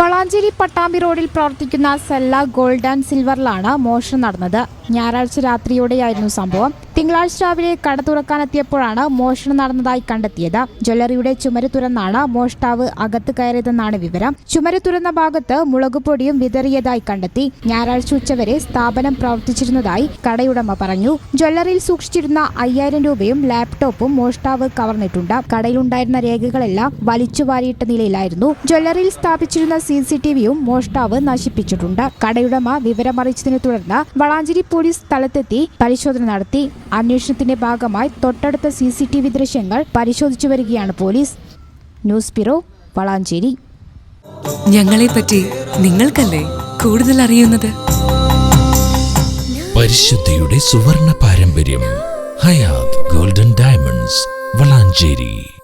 വളാഞ്ചേരി പട്ടാമ്പി റോഡിൽ പ്രവർത്തിക്കുന്ന sella gold and സിൽവറിലാണ് മോഷണം നടന്നത്. ഞായറാഴ്ച രാത്രിയോടെയായിരുന്നു സംഭവം. തിങ്കളാഴ്ച രാവിലെ കട തുറക്കാനെത്തിയപ്പോഴാണ് മോഷണം നടന്നതായി കണ്ടെത്തിയത്. ജ്വല്ലറിയുടെ ചുമര് തുറന്നാണ് മോഷ്ടാവ് അകത്ത് കയറിയതെന്നാണ് വിവരം. ചുമര് തുറന്ന ഭാഗത്ത് മുളകുപൊടിയും വിതറിയതായി കണ്ടെത്തി. ഞായറാഴ്ച ഉച്ചവരെ സ്ഥാപനം പ്രവർത്തിച്ചിരുന്നതായി കടയുടമ പറഞ്ഞു. ജ്വല്ലറിയിൽ സൂക്ഷിച്ചിരുന്ന അയ്യായിരം രൂപയും ലാപ്ടോപ്പും മോഷ്ടാവ് കവർന്നിട്ടുണ്ട്. കടയിലുണ്ടായിരുന്ന രേഖകളെല്ലാം വലിച്ചു വാരിയിട്ട നിലയിലായിരുന്നു. ജ്വല്ലറിയിൽ സ്ഥാപിച്ചിരുന്ന സി സി ടി വിയും മോഷ്ടാവ് നശിപ്പിച്ചിട്ടുണ്ട്. കടയുടമ വിവരമറിയിച്ചതിനെ തുടർന്ന് വളാഞ്ചേരി പോലീസ് സ്ഥലത്തെത്തി പരിശോധന നടത്തി. അന്വേഷണത്തിന്റെ ഭാഗമായി തൊട്ടടുത്ത സി സി ടി വി ദൃശ്യങ്ങൾ പരിശോധിച്ചു വരികയാണ് പോലീസ്. News bureau Valanchery. ഞങ്ങളെ പറ്റി നിങ്ങൾക്കല്ലേ കൂടുതൽ അറിയുന്നത്? പരിശുദ്ധിയുടെ സുവർണ പാരമ്പര്യം ഹയാത് ഗോൾഡൻ ഡയമണ്ട്സ് വളാഞ്ചേരി.